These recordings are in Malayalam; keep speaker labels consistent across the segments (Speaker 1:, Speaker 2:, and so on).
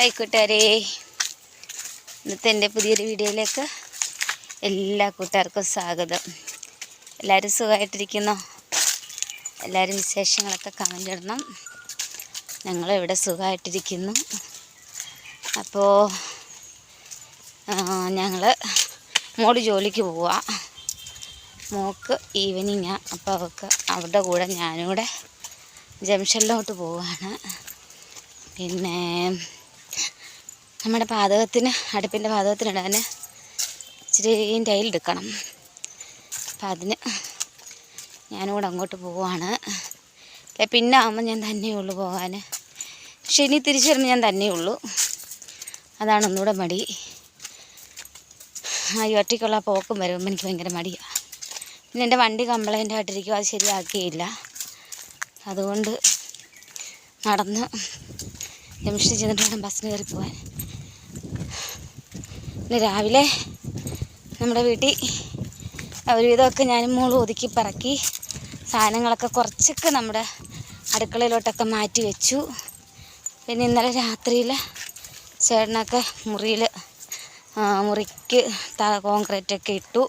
Speaker 1: ഹായ് കൂട്ടുകാരെ ഇന്നത്തെ എന്റെ പുതിയൊരു വീഡിയോയിലേക്ക് എല്ലാ കൂട്ടുകാർക്കും സ്വാഗതം. എല്ലാവരും സുഖമായിട്ടിരിക്കുന്നോ? എല്ലാവരും വിശേഷങ്ങളൊക്കെ കമന്റ് ഇടണം. ഞങ്ങളിവിടെ സുഖമായിട്ടിരിക്കുന്നു. അപ്പോൾ ഞങ്ങൾ മോൾ ജോലിക്ക് പോവുക മോക്ക് ഈവനിങ്ങാണ് അപ്പോൾ അവൾക്ക് അവരുടെ കൂടെ ഞാനും കൂടെ ജംഗ്ഷനിലോട്ട് പോവുകയാണ് പിന്നെ നമ്മുടെ പാചകത്തിന് അടുപ്പിന്റെ പാതകത്തിനിടാൻ ഇച്ചിരി ടൈലെടുക്കണം അപ്പം അതിന് ഞാനും കൂടെ അങ്ങോട്ട് അല്ലെ പിന്നെ ആകുമ്പോൾ ഞാൻ തന്നെയുള്ളൂ പോകാൻ പക്ഷെ ഇനി തിരിച്ചു വരുമ്പോൾ ഞാൻ ഉള്ളു. അതാണ് ഒന്നുകൂടെ മടി. ആ ഈ ഒറ്റയ്ക്കുള്ള പോക്കും വരുമ്പോൾ എനിക്ക് ഭയങ്കര മടിയാണ് പിന്നെ എന്റെ വണ്ടി കംപ്ലൈന്റ് ആയിട്ടിരിക്കും അത് ശരിയാക്കിയില്ല. അതുകൊണ്ട് നടന്ന് ജംഗ്ഷനിൽ ചെന്നിട്ട് വേണം ബസ്സിന് കയറി പോകാൻ പിന്നെ രാവിലെ നമ്മുടെ വീട്ടിൽ ഒരുവിധമൊക്കെ ഞാൻ മോൾ ഒതുക്കി പറക്കി സാധനങ്ങളൊക്കെ കുറച്ചൊക്കെ നമ്മുടെ അടുക്കളയിലോട്ടൊക്കെ മാറ്റി വെച്ചു. പിന്നെ ഇന്നലെ രാത്രിയിൽ ചേട്ടനൊക്കെ മുറിയിൽ മുറിക്ക് കോൺക്രീറ്റ് കോൺക്രീറ്റൊക്കെ ഇട്ടു.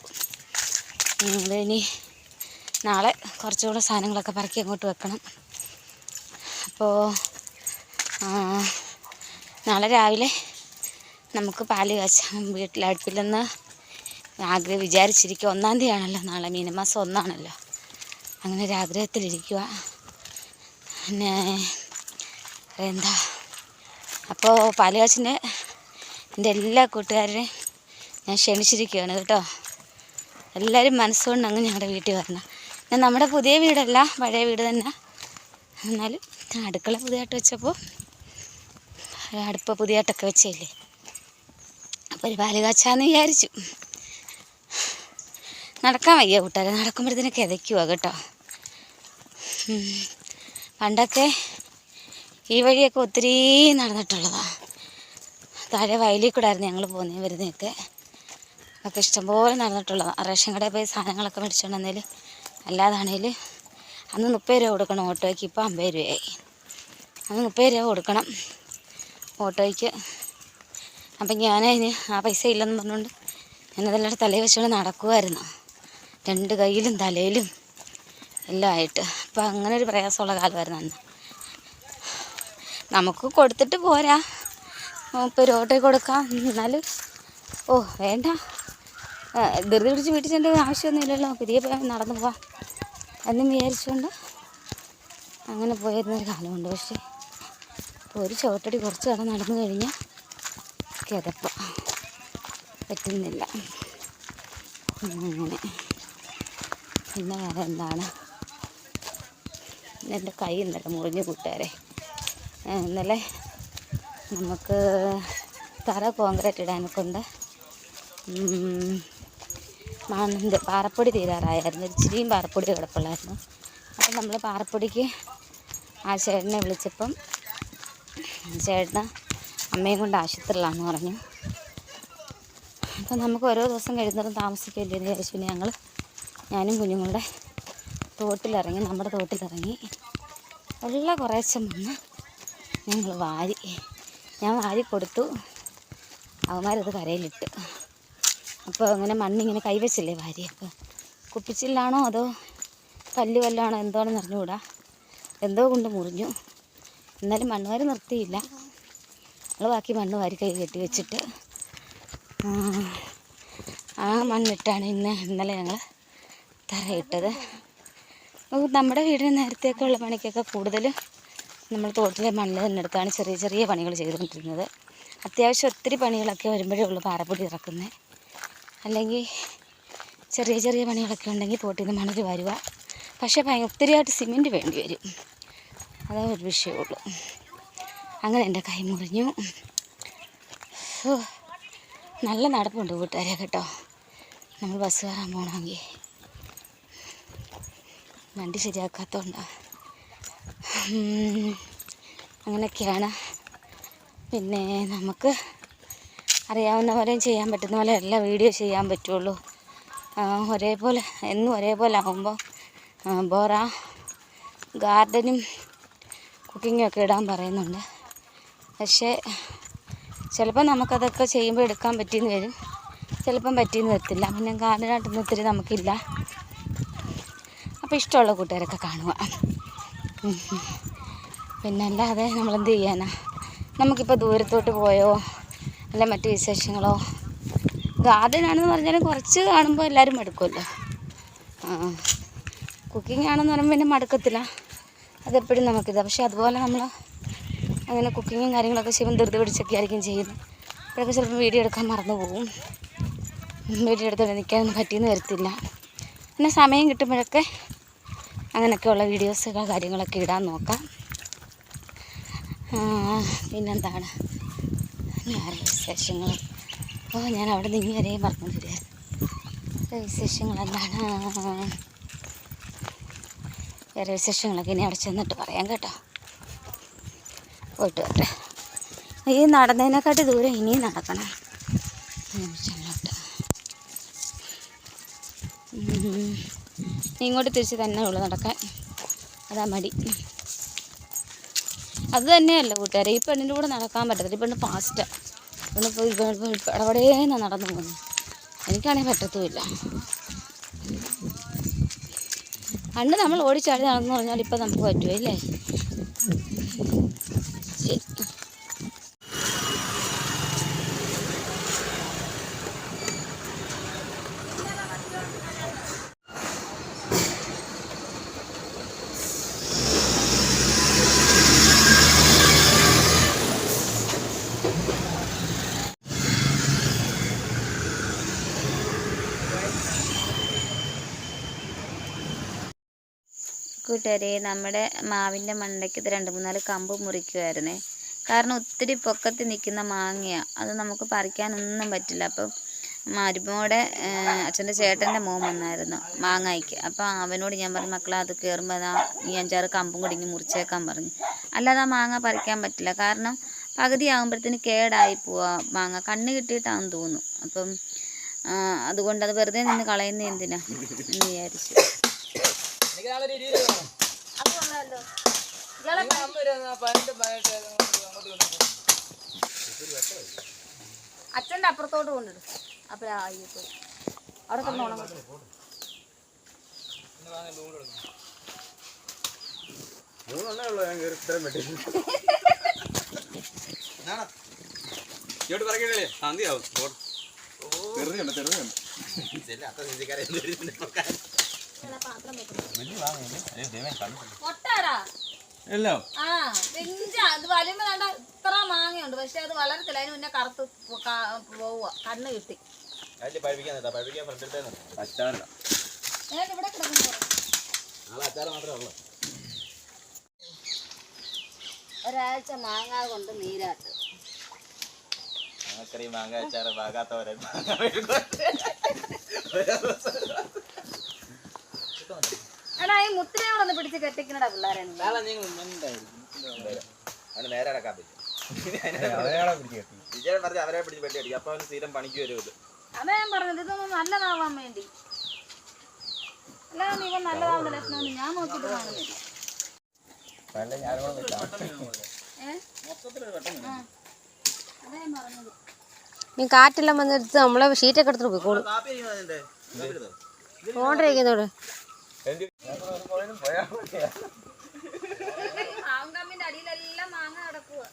Speaker 1: ഇനി നാളെ കുറച്ചുകൂടെ സാധനങ്ങളൊക്കെ പറക്കി അങ്ങോട്ട് വെക്കണം. അപ്പോൾ നാളെ രാവിലെ നമുക്ക് പാൽ കാച്ചാം വീട്ടിലടുപ്പില്ലെന്ന് ആഗ്രഹം വിചാരിച്ചിരിക്കുക. ഒന്നാം തീയതിയാണല്ലോ നാളെ മീനമാസം ഒന്നാണല്ലോ. അങ്ങനെ ഒരു ആഗ്രഹത്തിലിരിക്കുക പിന്നെ എന്താ? അപ്പോൾ പാൽ കാച്ചിന്റെ എന്റെ എല്ലാ കൂട്ടുകാരെയും ഞാൻ ക്ഷണിച്ചിരിക്കുകയാണ് കേട്ടോ. എല്ലാവരും മനസ്സുകൊണ്ട് അങ്ങ് ഞങ്ങളുടെ വീട്ടിൽ വരണം. ഞാൻ നമ്മുടെ പുതിയ വീടല്ല പഴയ വീട് തന്നെ. എന്നാലും അടുക്കള പുതിയതായിട്ട് വെച്ചപ്പോൾ അടുപ്പ് പുതിയതായിട്ടൊക്കെ വെച്ചില്ലേ ഒരു പാൽ കാച്ചാന്ന് വിചാരിച്ചു. നടക്കാൻ വയ്യ കൂട്ടുകാരെ. നടക്കുമ്പോഴത്തേന് കിതയ്ക്കുക കേട്ടോ. പണ്ടൊക്കെ ഈ വഴിയൊക്കെ ഒത്തിരി നടന്നിട്ടുള്ളതാണ് താഴെ വയലിൽ കൂടെ ആയിരുന്നു ഞങ്ങൾ പോകുന്നത് വരുന്നതൊക്കെ. ഒക്കെ ഇഷ്ടംപോലെ നടന്നിട്ടുള്ളതാണ് റേഷൻ കടയിൽ പോയി സാധനങ്ങളൊക്കെ മേടിച്ചുകൊണ്ട് വന്നതിൽ അല്ലാതാണേൽ അന്ന് മുപ്പത് രൂപ കൊടുക്കണം ഓട്ടോയ്ക്ക്. ഇപ്പോൾ അമ്പത് രൂപയായി. അന്ന് മുപ്പത് രൂപ കൊടുക്കണം ഓട്ടോയ്ക്ക്. അപ്പം ഞാൻ അതിന് ആ പൈസ ഇല്ലെന്ന് പറഞ്ഞുകൊണ്ട് ഞാനതെല്ലാം തലയിൽ വെച്ചുകൊണ്ട് നടക്കുമായിരുന്നു രണ്ട് കയ്യിലും തലയിലും എല്ലാം ആയിട്ട്. അപ്പം അങ്ങനെ ഒരു പ്രയാസമുള്ള കാലമായിരുന്നു അന്ന്. നമുക്ക് കൊടുത്തിട്ട് പോരാ. മുപ്പത് രൂപ കൊടുക്കാം. എന്നാൽ ഓ വേണ്ട. ധൃതി പിടിച്ച് വീട്ടിൽ ചെല്ലേണ്ട ആവശ്യമൊന്നുമില്ലല്ലോ. പുതിയ നടന്നു പോവാം. എന്നും വിചാരിച്ചുകൊണ്ട് അങ്ങനെ പോയിരുന്നൊരു കാലമുണ്ട്. പക്ഷേ ഇപ്പോൾ ഒരു ചോട്ടടി കുറച്ച് കടം നടന്നു കഴിഞ്ഞാൽ കിതപ്പ പറ്റുന്നില്ല. അങ്ങനെ. പിന്നെ വേറെ എന്താണ്? എന്റെ കൈ ഇന്നലെ മുറിഞ്ഞു കൂട്ടുകാരെ. ഇന്നലെ നമുക്ക് തറ കോൺക്രീറ്റ് ഇടാനൊക്കെ ഉണ്ട് മണ്ണിന്റെ പാറപ്പൊടി തീരാറായിരുന്നു. ഇച്ചിരിയും പാറപ്പൊടി കിടപ്പുള്ളായിരുന്നു. അപ്പം നമ്മൾ പാറപ്പൊടിക്ക് ആ ചേട്ടനെ വിളിച്ചപ്പം ചേട്ടന് അമ്മയും കൊണ്ട് ആശുപത്രിയിലാണെന്ന് പറഞ്ഞു. അപ്പം നമുക്ക് ഓരോ ദിവസം കഴിയുന്നതും താമസിക്കില്ലേ എന്ന് വിചാരിച്ചു ഞങ്ങൾ ഞാനും കുഞ്ഞുങ്ങളുടെ തോട്ടിലിറങ്ങി നമ്മുടെ തോട്ടിലിറങ്ങി. ഉള്ള കുറേശ്ശെ വന്ന് ഞങ്ങൾ വാരി ഞാൻ വാരി കൊടുത്തു. അവന്മാരത് കരയിലിട്ട്. അപ്പോൾ അങ്ങനെ മണ്ണിങ്ങനെ കൈവച്ചില്ലേ വാരി? അപ്പോൾ കുപ്പിച്ചില്ലാണോ അതോ കല്ല് വല്ലാണോ എന്തോണെന്ന് അറിഞ്ഞുകൂടാ. എന്തോ കൊണ്ട് മുറിഞ്ഞു. എന്നാലും മണ്ണുകാർ നിർത്തിയില്ല. ഞങ്ങൾ ബാക്കി മണ്ണ് വാരി കൈ കെട്ടി വെച്ചിട്ട് ആ, മണ്ണിട്ടാണ് ഇന്ന് ഇന്നലെ ഞങ്ങൾ തറയിട്ടത്. നമ്മുടെ വീടിന് നേരത്തെയൊക്കെ ഉള്ള പണിക്കൊക്കെ കൂടുതലും നമ്മൾ തോട്ടിലെ മണ്ണിൽ എടുത്താണ് ചെറിയ ചെറിയ പണികൾ ചെയ്തുകൊണ്ടിരുന്നത്. അത്യാവശ്യം ഒത്തിരി പണികളൊക്കെ വരുമ്പോഴേ ഉള്ളൂ പാറപ്പൊടി ഇറക്കുന്നത് അല്ലെങ്കിൽ ചെറിയ ചെറിയ പണികളൊക്കെ ഉണ്ടെങ്കിൽ തോട്ടിൽ നിന്ന് മണൽ വരുക. പക്ഷേ ഒത്തിരിയായിട്ട് സിമെന്റ് വേണ്ടി വരും. അതേ ഒരു വിഷയമുള്ളൂ അങ്ങനെ എന്റെ കൈ മുറിഞ്ഞു. നല്ല നടപ്പുണ്ട് കൂട്ടുകാരെ കേട്ടോ. നമ്മൾ ബസ് കയറാൻ പോകണമെങ്കിൽ വണ്ടി ശരിയാക്കാത്തതുകൊണ്ടാണ് അങ്ങനെയൊക്കെയാണ്. പിന്നെ നമുക്ക് അറിയാവുന്ന പോലെയും ചെയ്യാൻ പറ്റുന്ന പോലെ എല്ലാ വീഡിയോ ചെയ്യാൻ പറ്റുള്ളൂ. ഒരേപോലെ എന്നും ഒരേപോലെ ആകുമ്പോൾ ബോറ ഗാർഡനും കുക്കിങ്ങും ഒക്കെ ഇടാൻ പറയുന്നുണ്ട്. പക്ഷേ ചിലപ്പോൾ നമുക്കതൊക്കെ ചെയ്യുമ്പോൾ എടുക്കാൻ പറ്റിയെന്ന് വരും. ചിലപ്പം പറ്റിയെന്ന് വരത്തില്ല. പിന്നെ ഗാർഡനായിട്ടൊന്നും ഒത്തിരി നമുക്കില്ല. അപ്പോൾ ഇഷ്ടമുള്ള കൂട്ടുകാരൊക്കെ കാണുക. പിന്നെ അല്ലാതെ നമ്മളെന്ത് ചെയ്യാനാ? നമുക്കിപ്പോൾ ദൂരത്തോട്ട് പോയോ? അല്ല മറ്റ് വിശേഷങ്ങളോ? ഗാർഡനാണെന്ന് പറഞ്ഞാലും കുറച്ച് കാണുമ്പോൾ എല്ലാവരും മടുക്കുമല്ലോ. കുക്കിംഗ് ആണെന്ന് പറയുമ്പോൾ പിന്നെ മടുക്കത്തില്ല. അതെപ്പോഴും നമുക്കിത്. പക്ഷെ അതുപോലെ നമ്മൾ അങ്ങനെ കുക്കിങ്ങും കാര്യങ്ങളൊക്കെ ചെയ്യുമ്പോൾ ധൃതി പിടിച്ചൊക്കെ ആയിരിക്കും ചെയ്യുന്നത്. അപ്പോഴൊക്കെ ചിലപ്പോൾ വീഡിയോ എടുക്കാൻ മറന്നു പോകും. വീഡിയോ എടുത്തോടെ നിൽക്കാൻ പറ്റിയെന്ന് വരത്തില്ല. പിന്നെ സമയം കിട്ടുമ്പോഴൊക്കെ അങ്ങനെയൊക്കെയുള്ള വീഡിയോസുകൾ കാര്യങ്ങളൊക്കെ ഇടാൻ നോക്കാം. പിന്നെന്താണ്? വിശേഷങ്ങൾ ഓ ഞാൻ അവിടെ നിന്ന് വരെ പറഞ്ഞു വരിക വിശേഷങ്ങൾ എന്താണ് വേറെ വിശേഷങ്ങളൊക്കെ ഇനി അവിടെ ചെന്നിട്ട് പറയാം കേട്ടോ. പോയിട്ട് വരട്ടെ. ഈ നടന്നതിനെക്കാട്ടി ദൂരം ഇനിയും നടക്കണം. ഇങ്ങോട്ട് തിരിച്ച് തന്നെ ഉള്ളു നടക്കാൻ. അതാ മടി. അത് തന്നെയല്ല കൂട്ടുകാരെ ഈ പെണ്ണിന്റെ കൂടെ നടക്കാൻ പറ്റത്തില്ല. ഈ പെണ്ണ് ഫാസ്റ്റാണ് പെണ്ണ് ഇടപെടേന്ന് നടന്നു പോകുന്നു. എനിക്കാണെങ്കിൽ പറ്റത്തുമില്ല. പണ്ട് നമ്മൾ ഓടിച്ചാടി നടന്നു പറഞ്ഞാൽ ഇപ്പം നമുക്ക് えっと കൂട്ടുകാരെ നമ്മുടെ മാവിന്റെ മണ്ടയ്ക്ക് ഇത് രണ്ട് മൂന്നാൽ കമ്പ് മുറിക്കുമായിരുന്നേ കാരണം ഒത്തിരി പൊക്കത്തിൽ നിൽക്കുന്ന മാങ്ങയാണ് അത് നമുക്ക് പറിക്കാനൊന്നും പറ്റില്ല. അപ്പം മരുമോടെ അച്ഛന്റെ ചേട്ടന്റെ മോൻ വന്നായിരുന്നു മാങ്ങായിക്ക്. അപ്പോൾ അവനോട് ഞാൻ പറഞ്ഞു മക്കളെ അത് കയറുമ്പോൾ അതാ ഈ അഞ്ചാറ് കമ്പും കൂടി മുറിച്ചേക്കാൻ പറഞ്ഞു. അല്ലാതെ ആ മാങ്ങ പറിക്കാൻ പറ്റില്ല. കാരണം പകുതി ആകുമ്പോഴത്തേന് കേടായി പോവാ മാങ്ങ. കണ്ണ് കിട്ടിയിട്ടാണെന്ന് തോന്നുന്നു. അപ്പം ആ, അതുകൊണ്ട് അത് വെറുതെ നിന്ന് കളയുന്ന എന്തിനാ? എന്ന് വിചാരിച്ചു.
Speaker 2: ഇരുപത് രൂപ വേണം. നിങ്ങൾ അമ്പത് രൂപ തന്നാ പതിനെട്ട് പതിനെട്ട് അങ്ങോട്ട് അങ്ങോട്ട് കൊണ്ടുപോ.
Speaker 1: അച്ഛന്റെ അപ്പുറത്തോട്ട് കൊണ്ടിടും അപ്പോൾ ആയിക്കോ അവിടെ കിടന്ന് ഉണങ്ങും
Speaker 2: ഇന്ന്
Speaker 3: എല്ലോ.
Speaker 1: ആ പിഞ്ച. അത് വലിയ കണ്ട ഇത്ര മാങ്ങയുണ്ട്. പക്ഷെ അത് വളരത്തില്ല. അതിന് മുന്നേ കറുത്ത് പോവുക കണ്ണ് കിട്ടി. ഇവിടെ കിടക്കുന്നു. ഒരാഴ്ച മാങ്ങ കൊണ്ട് നീരാട്ട്.
Speaker 3: മാങ്ങ അച്ചാറ് പാകാത്തവരെ
Speaker 1: എടാ ഈ മുത്തിനെ ഒന്ന് പിടിച്ച് കെട്ടിക്കണടാ പിള്ളേരെ നീ.
Speaker 2: നാളെ നിങ്ങൾ എന്തായിരിക്കും
Speaker 3: അവന് നേരെ അടക്കാൻ പറ്റും വിജയൻ പറഞ്ഞ അവരെ പിടിച്ച് വെട്ടി അടിക്കും. അപ്പൊ അവന് സ്ഥിരം പണിക്ക് വരും ഇത്.
Speaker 1: അതാ ഞാൻ പറഞ്ഞത് ഇതൊന്നും നല്ലതാവാൻ വേണ്ടി. അല്ലാതെ നീ ഇവൻ നല്ലതാവുന്ന ലക്ഷണമൊന്നും ഞാൻ നോക്കിയിട്ട് കാണുന്നില്ല. ഏ? ആ. അതാ ഞാൻ പറഞ്ഞത്.
Speaker 4: നീ കാറ്റെല്ലാം വന്നെടുത്ത് നമ്മളെ ഷീറ്റൊക്കെ എടുത്തിട്ട് പോയിക്കോളും.
Speaker 3: കാപ്പി ചെയ്യുന്നോട് അതിന്റെ? കാപ്പി എടുത്തോ?
Speaker 4: ഓണ്ടിരിക്കുന്നോട്
Speaker 1: അടിയിലെല്ലാം മാങ്ങ കിടക്കുക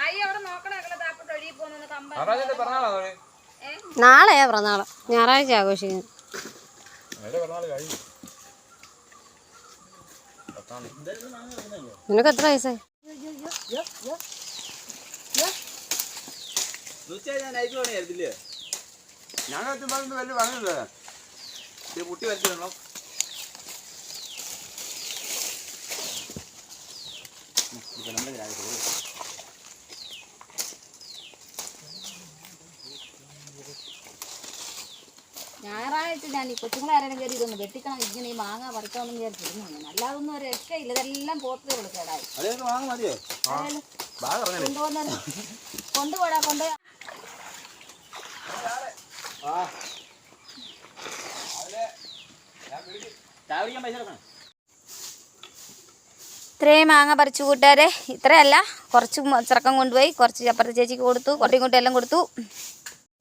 Speaker 1: ആയി അവിടെ നോക്കണേ താപ്പിട്ട് ഒഴുകി പോകുന്ന കമ്പ
Speaker 4: നാളെയാ പിറന്നാൾ ഞായറാഴ്ച ആഘോഷിക്കുന്നത് നിനക്ക് എത്ര വയസ്സായി?
Speaker 3: ഞാൻ അയച്ചു പണിയായിരുന്നില്ലേ ഞാൻ വലിയ
Speaker 1: ഞായറാഴ്ച ഞാൻ ഈ കൊച്ചുങ്ങളെ ആരെങ്കിലും കയറി ഇതൊന്ന് വെട്ടിക്കണം ഇങ്ങനെ ഈ മാങ്ങ പറിക്കണമെന്ന് വിചാരിച്ചിരുന്നു ഞാൻ അല്ലാതൊന്നും ഒരു രക്ഷയില്ല. ഇതെല്ലാം പോത്തേ ഉള്ളു കേടായി. കൊണ്ടുപോകുന്ന കൊണ്ടുപോടാ കൊണ്ട്
Speaker 5: ഇത്രയും മാങ്ങ പറിച്ചു കൂട്ടുകാരെ ഇത്രയല്ല. കുറച്ച് ചിറക്കം കൊണ്ടുപോയി കുറച്ച് അപ്പുറത്തെ ചേച്ചിക്ക് കൊടുത്തു കുറച്ചും കൂട്ടി എല്ലാം കൊടുത്തു.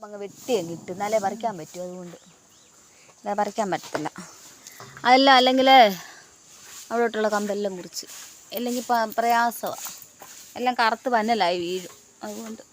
Speaker 5: അങ്ങ് വെട്ടി കിട്ടും എന്നാലേ പറിക്കാൻ പറ്റൂ അതുകൊണ്ട്. അല്ല പറിക്കാൻ പറ്റത്തില്ല. അതല്ല അല്ലെങ്കിൽ അവിടോട്ടുള്ള കമ്പെല്ലാം മുറിച്ച്. അല്ലെങ്കിൽ പ്രയാസമാണ് എല്ലാം കറുത്ത് പന്നലായി വീഴും. അതുകൊണ്ട്